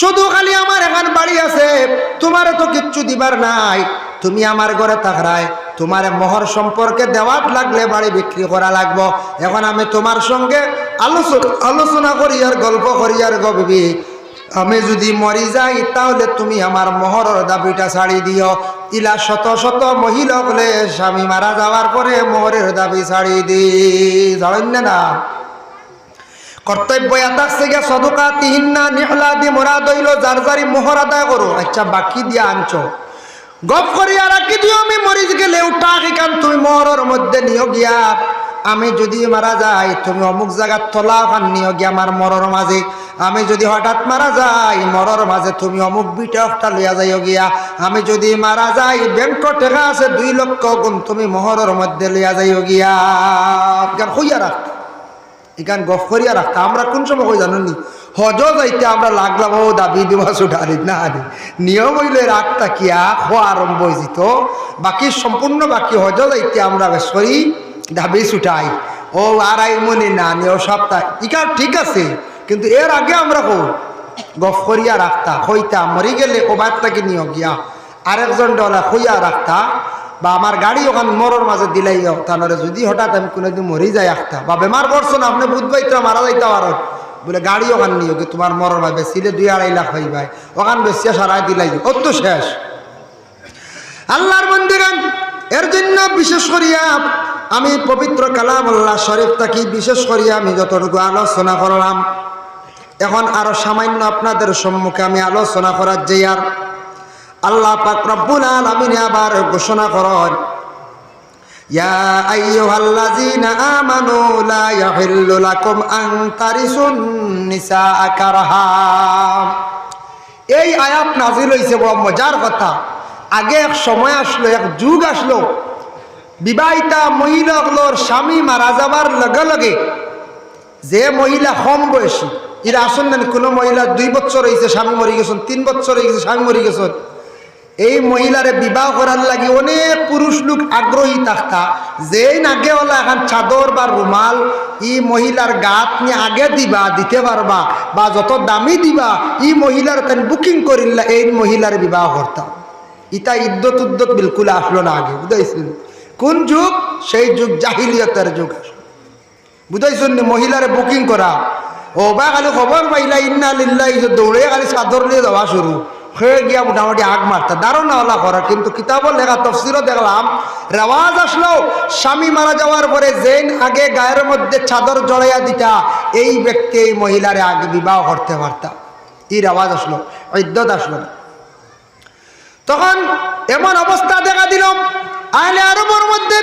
শুধু খালি আমার এখন বাড়ি আছে, তোমার তো কিচ্ছু দিবার নাই। তুমি আমার ঘরে থাকরায়, তোমার মোহর সম্পর্কে দেওয়াত লাগলে বাড়ি বিক্রি করা লাগবো। এখন আমি তোমার সঙ্গে আলোচনা আলোচনা করি আর গল্প করি আর গবি আমি যদি মরি যাই, তাহলে তুমি আমার মোহরের দাবিটা ছাড়ি দিও। ইলা শত শত মহিলা বলে স্বামী মারা যাওয়ার পরে মোহরের দাবি ছাড়ি দি জানেন না? দি আদায় আচ্ছা বাকি দিয়া আনছ। গপ আমি উঠা তুমি মধ্যে আমি যদি মারা যাই তুমি অমুক জায়গার তলা খান নিও গিয়া আমার মরর মাঝে আমি যদি হঠাৎ মারা যাই মরর মাঝে তুমি অমুক বিটা একটা লইয়া যাইও গিয়া। আমি যদি মারা যাই ব্যাংক টেকা আছে, দুই লক্ষ গুণ তুমি মোহরের মধ্যে লইয়া যাইও গিয়া। হইয়া রাখ এখান গফ করিয়া রাখতা। আমরা কোন সময় কই জানি হজ যাইতে আমরা লাগলাম, ও দাবি দিবা ছুটারি না আরে নিয়ম হইলে রাখতা কিয়া হওয়া আরম্ভ হয়েছিত বাকি সম্পূর্ণ বাকি হজ যাইতে আমরা বেসরি দাবি ছুটাই। ও আর আই মনে না নিও সপ্তাহ। ইকা ঠিক আছে, কিন্তু এর আগে আমরা কো গফ করিয়া রাখতা, হইতা মরি গেলে ও বার্তাকে নিও গিয়া আরেকজন ডলা হইয়া রাখতা। বা আমার গাড়ি ওখান মরর মাঝে দিলাই তাহলে যদি হঠাৎ আমি কোনোদিন মরি যাই আখতা। বা বেমার করছ না, আপনি বুধবাইতে মারা যাইতে পারো। বলে, গাড়ি ওখান নিও কি তোমার মরর মাঝে বেশিলে দুই আড়াই লাখ হই ভাই। ওখান বেশি সারাই দিলাই। ও তো শেষ। আল্লাহর মন্দিরে এর জন্য বিশেষ করিয়া আমি পবিত্র কালামুল্লাহ শরীফ থাকি বিশেষ করিয়া আমি যতটুকু আলোচনা করলাম, এখন আরও সামান্য আপনাদের সম্মুখে আমি আলোচনা করার যে আর আল্লাহ পাক রব্বুল আলামিন আবার ঘোষণা করেন, ইয়া আইয়ুহাল্লাযীনা আমানু লা ইয়াহিল্লু লাকুম আন তারিসুন নিসাআ কারহা এই আয়াত নাজিল হইছে বড় মজার কথা। আগে এক সময় আসলো, এক যুগ আসলো। বিবাহিতা মহিলাগুলোর স্বামী মারা যাবার লগে লগে যে মহিলা কম বয়সী, এরা আসুন কোনো মহিলা দুই বছর হয়েছে স্বামী মরি গেছেন, তিন বছর হয়ে গেছে স্বামী মরি গেছেন। এই মহিলারে বিবাহ করার লাগে অনেক পুরুষ লোক আগ্রহী থাকতা। যেই নাগে হলো এখন চাদর বা রুমাল ই মহিলার গাত নিয়ে আগে দিবা, দিতে পারবা, বা যত দামি দিবা, ই মহিলার তেন বুকিং করিল্লা এই মহিলার বিবাহ করতাম ইতা ইদ্যত উদ্যত বিলকুল আসলো না আগে বুঝাইছিল কোন যুগ? সেই যুগ, জাহিলিয়তের যুগ আসলো। বুঝাইছেন নি? মহিলারে বুকিং করা। ও বা খালি খবর পাইলা, ইন্না লিল্লা দৌড়ে খালি চাদর নিয়ে যাওয়া শুরু। হয়ে গিয়া মোটামুটি আগ মারতা দারুণ আল্লাহ করা কিন্তু কিতাবও লেখা তফসিরও দেখলাম, রেওয়াজ আসলো, স্বামী মারা যাওয়ার পরে যেন আগে গায়ের মধ্যে চাদর জড়াইয়া দিতা, এই ব্যক্তি, এই মহিলারে আগে বিবাহ করতে পারতা। এই রেওয়াজ আসলো, ইদ্যত আসলো তখন এমন অবস্থা দেখা দিল, আহলে আরবের মধ্যে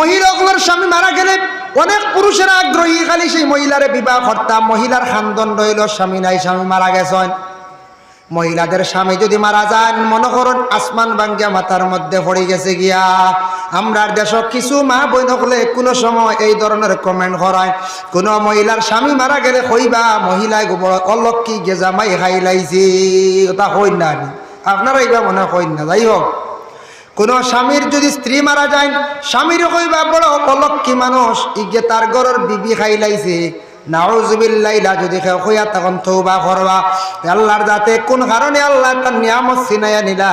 মহিলাগুলোর স্বামী মারা গেলে অনেক পুরুষেরা আগ্রহী, খালি সেই মহিলারে বিবাহ করতাম মহিলার খান্দন রইল, স্বামী নাই, স্বামী মারা গেছেন। মহিলাদের স্বামী যদি মারা যান, মনে করুন আসমান বাঙ্গিয়া মাথার মধ্যে পড়ে গেছে গিয়া। আমরার দেশ কিছু মা বই নকলে কোনো সময় এই ধরনের কমেন্ট করায়। কোনো মহিলার স্বামী মারা গেলে কইবা, মহিলায় গোবর অলক্ষী গেজামাই খাই লাইছি ওটা হই না। আপনারা এইবা মনে কইন না। যাই হোক, কোন স্বামীর যদি স্ত্রী মারা যায় স্বামীর কইবা, বড় অলক্ষী মানুষ, ইগে তার ঘরের বিবি খাই লাইছে নাউজুবিল্লাইলা, যদি কেউ কইয়া তখন তৌবা করবা। আল্লাহর যাতে কোন কারণে আল্লাহ তার নিয়ামত সিনাইয়া নিলা?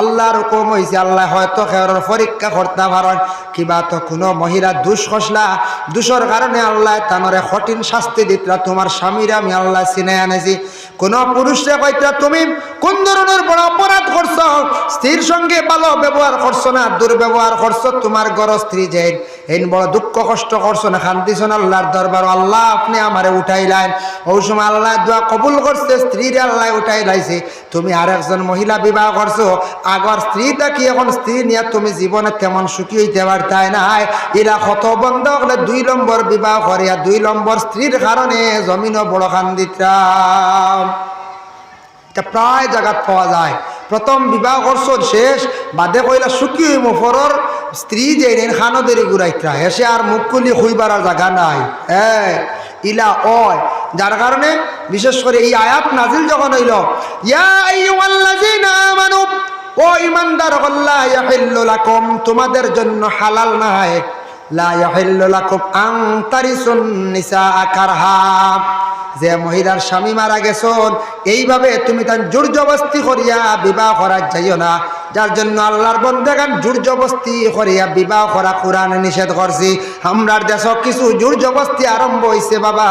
আল্লাহর হুকুম হয়েছে আল্লাহ হয়তো খেয়ার পরীক্ষা করতে পারেন। কিবা তো কোনো মহিলা দুষ খসলা। দুষর কারণে আল্লাহ তানরে কঠিন শাস্তি দিতরা তোমার স্বামীরা আমি আল্লাহ চিনাই আনেছি কোন পুরুষরে কইতরা তুমি কোন ধরনের বড় অপরাধ করছ? স্ত্রীর সঙ্গে ভালো ব্যবহার করছ না? দুর্ব্যবহার করছ? তোমার গর স্ত্রী যে এই বড় দুঃখ কষ্ট করছ না? শান্তিছ না আল্লাহর দরবার? আল্লাহ আপনি আমারে উঠাইলেন। ওই সময় আল্লাহ দোয়া কবুল করছে, স্ত্রীর আল্লাহ উঠাই লাইছে। তুমি আর একজন মহিলা বিবাহ করছ। আগর স্ত্রীটা কি এখন স্ত্রী নিয়ে তুমি জীবনে তেমন সুখী হইতে পারতাই নাই? এরা কত বন্ধ হলে দুই নম্বর বিবাহ করে আর দুই নম্বর স্ত্রীর কারণে জমিনও বড় খান্দিতাম এটা প্রায় জায়গাত পাওয়া যায়। প্রথম বিবাহ করছ, শেষ। বাদে কইলা সুখী হইম, ফরর স্ত্রী যে নেন খানো দেরি ঘুরাইতরা। হেসে আর মুখ খুলি হইবার জায়গা নাই। হ্যাঁ ইলা অয়। যার কারণে বিশেষ করে এই আয়াত নাজিল যখন হইল, ইয়া আইয়ুহাল্লাযীনা আমানু ও ইমানদার লাকুম, তোমাদের জন্য হালাল নাই যে মহিলার স্বামী মারা গেছেন, এইভাবে তুমি তার জবস্তি করিয়া বিবাহ করার যাইও না। যার জন্য আল্লাহর বন্দেগান জবস্তি করিয়া বিবাহ করা কোরআন নিষেধ করছি। আমরার দেশ কিছু জবস্তি আরম্ভ হয়েছে বাবা।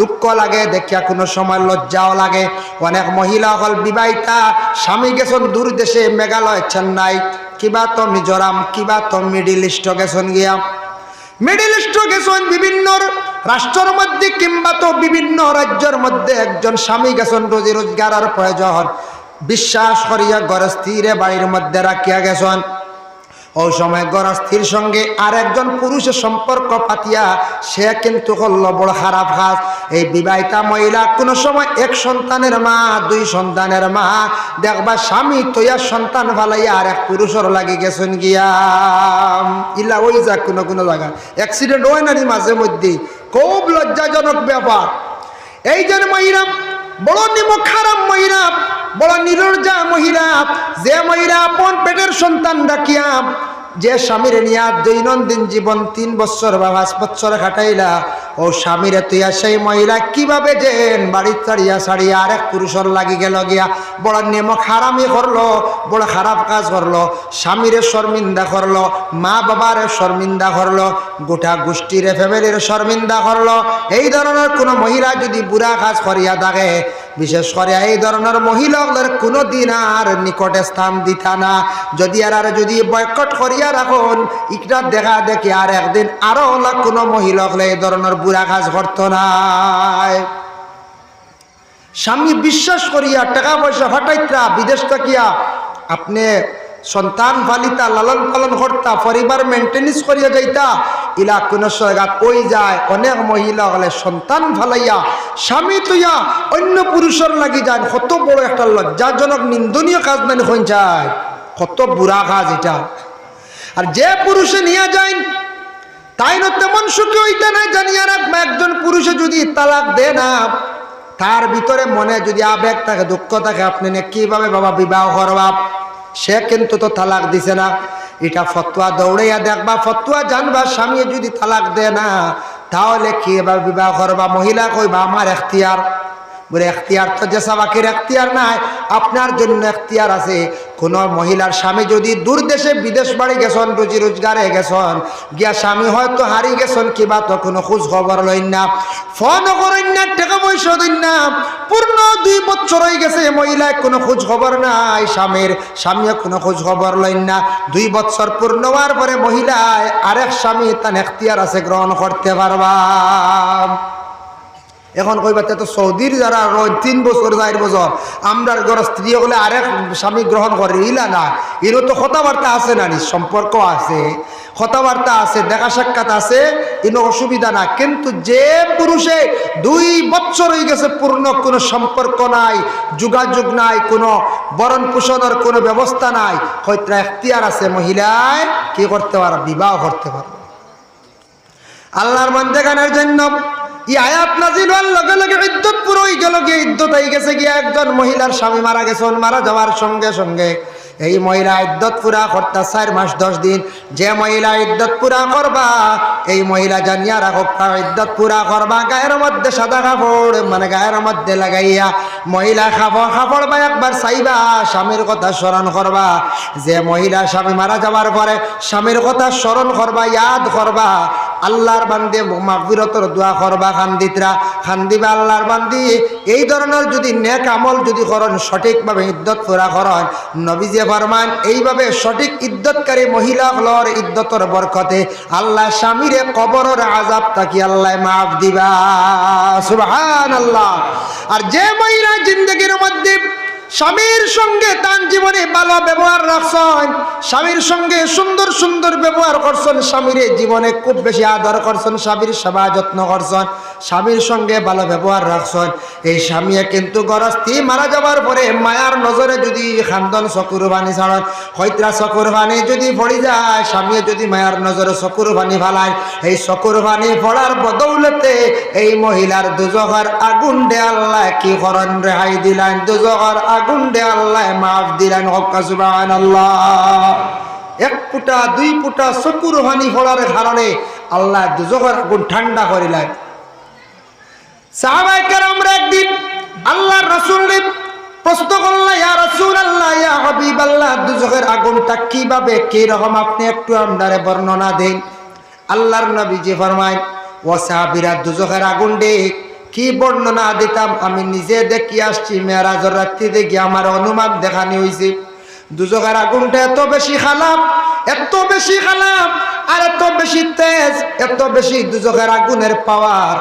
দুঃখ লাগে, দেখিয়া কোনো সময় লজ্জাও লাগে। অনেক মহিলা হল বিবাহিতা, স্বামী গেছন দূর দেশে, মেঘালয়, চেন্নাই। কিবা তো মিজোরাম, কিবা তো মিডিল ইস্ট গেছন গিয়া। মিডিল ইস্ট গেছেন বিভিন্ন রাষ্ট্রের মধ্যে কিংবা তো বিভিন্ন রাজ্যের মধ্যে একজন স্বামী গেছেন রোজি রোজগারের প্রয়োজন। বিশ্বাস করিয়া গরস্থিরে বাড়ির মধ্যে রাখিয়া গেছেন। ওই সময় গরস্থির সঙ্গে আর একজন পুরুষের সম্পর্ক পাতিয়া, সে কিন্তু করল বড় খারাপ কাজ। এই বিবাহিতা মহিলা কোনো সময় এক সন্তানের মা, দুই সন্তানের মা, দেখবা স্বামী তৈয়া সন্তান ফালাইয়া আর এক পুরুষের লাগি গেছেন গিয়া। ইলা ওই যাক কোনো কোনো জায়গা। অ্যাক্সিডেন্ট হয় না নি মাঝে মধ্যে। খুব লজ্জাজনক ব্যাপার। এই যে মহিলা, বড় নিমক খারাপ মহিলা বড় নিরর্জা মহিলা, যে মহিলা আপন পেটের সন্তান ডাকিয়া, যে স্বামীর নিয়া দৈনন্দিন জীবন তিন বছর বা পাঁচ বছর খাটাইলা ও স্বামীরে তুইয়া সেই মহিলা কীভাবে যেন বাড়ি ছাড়িয়া ছাড়িয়া আরেক পুরুষর লাগি গেল গিয়া। বড় নেমক হারামি করল, বড় খারাপ কাজ করল। স্বামীরে শর্মিন্দা করল, মা বাবারে শর্মিন্দা করল, গোটা গোষ্ঠীরে ফ্যামিলির শর্মিন্দা করল। এই ধরনের কোনো মহিলা যদি বুড়া কাজ করিয়া থাকে, বিশেষ করে এই ধরনের মহিলাদের কোনো দিন আর নিকটে স্থান দিতা না। যদি আর আর যদি বয়কট করিয়া রাখুন ইটা দেখা দেখি আর একদিন আরও হলা কোনো মহিলা হলে এই ধরনের বুড়া কাজ করতো নাই। স্বামী বিশ্বাস করিয়া টাকা পয়সা হঠাইত্রা বিদেশ থাকিয়া আপনি সন্তান ফালিতা লালন পালন করতা, পরিবার মেনটেনেন্স করিয়া যাইতা, ইলা কোন জায়গা ওই যায়, অনেক মহিলা হলে সন্তান ফালাইয়া, স্বামী তুইয়া অন্য পুরুষের লাগি যান, কত বড় একটা লজ্জাজনক, নিন্দনীয় কাজ মানে হয়ে যায়। কত বুড়া কাজ এটা। আর যে পুরুষে নিয়ে যায় তাই তেমন সুখী হইতে নাই জানিয়া রাখবা। একজন পুরুষে যদি তালাক দে না, তার ভিতরে মনে যদি আবেগ থাকে, দুঃখ থাকে, আপনি কীভাবে বাবা বিবাহ করবা? সে কিন্তু তো তালাক দিছে না। এটা ফতুয়া দৌড়াইয়া দেখবা, ফতুয়া জানবা, স্বামী যদি তালাক দে না, তাহলে কি এবার বিবাহ করবা? মহিলা কইবা, আমার এখতিয়ার। বলে, এখতিয়ার তো যে সাবাকের এখতিয়ার নাই। আপনার জন্য এখতিয়ার আছে। কোনো মহিলার স্বামী যদি দূর দেশে বিদেশ বাড়ি গেছন, রুজি রোজগারে গেছন, গিয়া স্বামী হয়তো হারি গেছন, কিবা তো কোনো খোঁজ খবর লইন না। ফোন করেন না, টাকা পয়সা দিন না। পূর্ণ দুই বছর হয়ে গেছে মহিলায় কোনো খোঁজ খবর নাই, স্বামীর স্বামীও কোনো খোঁজ খবর লইন না। দুই বছর পূর্ণ হওয়ার পরে মহিলায় আরেক স্বামী তার এখতিয়ার আছে, গ্রহণ করতে পারবা। এখন কইবা, তো সৌদির যারা রয় তিন বছর চার বছর, আমরার ঘর স্ত্রী হলে আরেক স্বামী গ্রহণ করে, ইলা না? এরও তো কথাবার্তা আছে না সম্পর্ক আছে, কথাবার্তা আছে, দেখা সাক্ষাৎ আছে, ইনো অসুবিধা না। কিন্তু যে পুরুষে দুই বছর হয়ে গেছে পূর্ণ কোনো সম্পর্ক নাই, যোগাযোগ নাই, কোনো বরণ পোষণের কোনো ব্যবস্থা নাই, হয়তো এখতিয়ার আছে মহিলায়, কি করতে পারো বিবাহ করতে পারো আল্লাহর মন্দেগানের জন্য ই লগে লগে একজন মহিলার স্বামী মারা গেছে মারা যাওয়ার সঙ্গে সঙ্গে এই মহিলা ইদ্যত পুরা করতা চার মাস, দশ দিন। যে মহিলা ইদ্যত পুরা করবা, এই মহিলা জানিয়া রাখো ইদ্যত পুরা করবা, গায়ের মধ্যে সাদা কাপড় মানে গায়ের মধ্যে লাগাইয়া মহিলা খাব কাপড় বা একবার চাইবা, স্বামীর কথা স্মরণ করবা। যে মহিলা স্বামী মারা যাওয়ার পরে স্বামীর কথা স্মরণ করবা, ইয়াদ করবা। আল্লাহর বান্দে মাগবিরতর দোয়া করবা, খান্দিতরা। খান্দিবা আল্লাহর বান্দি। এই ধরনের যদি নেক আমল যদি করন, সঠিকভাবে ইদ্যত পুরা করন, নবীজে ফরমান, এইভাবে সঠিক ইদ্যতকারী মহিলা হলর ইদ্যতর বরকতে আল্লাহ স্বামীরে কবরের আজাব তাকি আল্লাহ মাফ দিবা। সুবহান আল্লাহ আর যে মহিলা জিন্দগির মধ্যে স্বামীর সঙ্গে তার জীবনে ভালো ব্যবহার রাখছেন, স্বামীর সঙ্গে সুন্দর সুন্দর ব্যবহার করছেন, স্বামীর জীবনে খুব বেশি আদর করছেন, স্বামীর সেবা যত্ন করছেন স্বামীর সঙ্গে ভালো ব্যবহার রাখছেন। এই স্বামী কিন্তু গরস্তি মারা যাবার পরে মায়ার নজরে যদি খান্দন চকুর বাণী ছাড়ন হয়তরা চকুর বাণী যদি পড়ি যায়, স্বামী যদি মায়ার নজরে চকুর বাণী ফালায়, এই চকুর বাণী পড়ার বদৌলতে এই মহিলার দুজঘর আগুন দে আল্লাহ কি করন রেহাই দিলেন দুজঘর আগুন দে আল্লাহ মাফ দিলেন হক্কা সুবাহ এক ফুটা, দুই ফুটা চকুর হানি ফলার কারণে আল্লাহ দুজঘর আগুন ঠান্ডা করিলেন আগুন কি দিতাম? আমি নিজে দেখি আসছি, মেয়েরাজর রাত্রি দেখি আমার অনুমান দেখানি হয়েছে দুজকের আগুনটা এত বেশি খালাম এত বেশি খালাম আর এত বেশি তেজ, এত বেশি দুজকের আগুনের পাওয়ার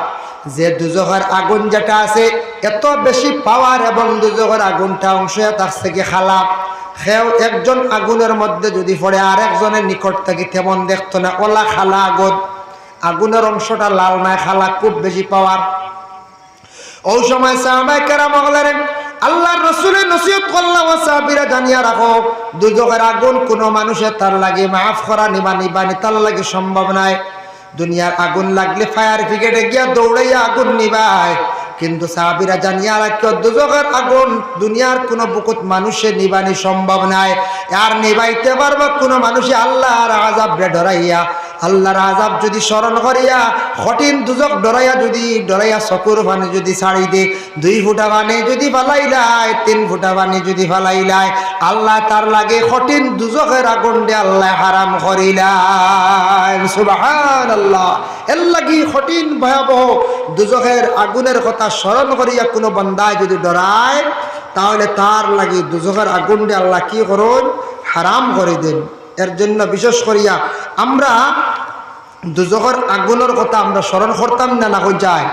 যে দুজকের আগুন যেটা আছে, এত বেশি পাওয়ার এবং দুজকের আগুনটা অংশ তার থেকে খালাম সেও একজন আগুনের মধ্যে যদি পড়ে আর একজনের নিকট থেকে তেমন দেখতো না। ওলা খালা আগুন। আগুনের অংশটা লাল নাই খালা খুব বেশি পাওয়ার ওই সময় সাহাবাই কেরাম হলেন আল্লাহর রসুলের নসিহত করলাম ও সাহাবিরা জানিয়া রাখো দুজকের আগুন কোনো মানুষের তার লাগে মাফ করা নিবা নিবানি তার লাগে সম্ভব নয়। দুনিয়ার আগুন লাগলে ফায়ার ব্রিগেডে গিয়া দৌড়াইয়া আগুন নিবায়। কিন্তু সাহাবিরা জানিয়া রাখিও দুজকের আগুন, দুনিয়ার কোনো বুকুত মানুষে নিবানি সম্ভব নাই। আর নিবাইতে পারবা কোনো মানুষে আল্লাহ আল্লাহর আজাব ডরাইয়া আল্লাহর আজাব যদি স্মরণ করিয়া, কঠিন দুজক ডরাইয়া যদি, ডরাইয়া চকুর পানি যদি ছাড়ি দে, দুই ফুটা পানি যদি ফালাইলাই তিন ফুটা পানি যদি ফালাইলাই আল্লাহ তার লাগে কঠিন দুজকের আগুন দে আল্লাহ হারাম করিলাই সুবাহান আল্লাহ এর লাগি কঠিন ভয়াবহ দুজকের আগুনের কথা স্মরণ করিয়া কোনো বন্দায় যদি ডরায়, তাহলে তার লাগি দুজকের আগুন দে আল্লাহ কি করুন? হারাম করে দেন। এর জন্য বিশেষ করিয়া আমরা দুজকের আগুনের কথা আমরা স্মরণ করতাম না না যায়?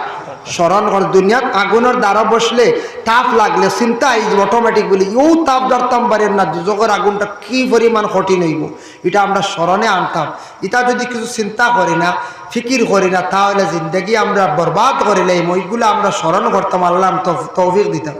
স্মরণ কর, দুনিয়াত আগুনের দ্বারা বসলে তাপ লাগলে চিন্তা এই অটোমেটিক বলি। ইউ তাপ ধরতাম পারেন না দুজকের আগুনটা কি পরিমাণ কঠিন হইব? এটা আমরা স্মরণে আনতাম। এটা যদি কিছু চিন্তা করি না ফিকির করি না, তাহলে জিন্দগি আমরা বরবাদ করিলে এইগুলো আমরা স্মরণ করতাম আল্লাহ তৌফিক দিতাম।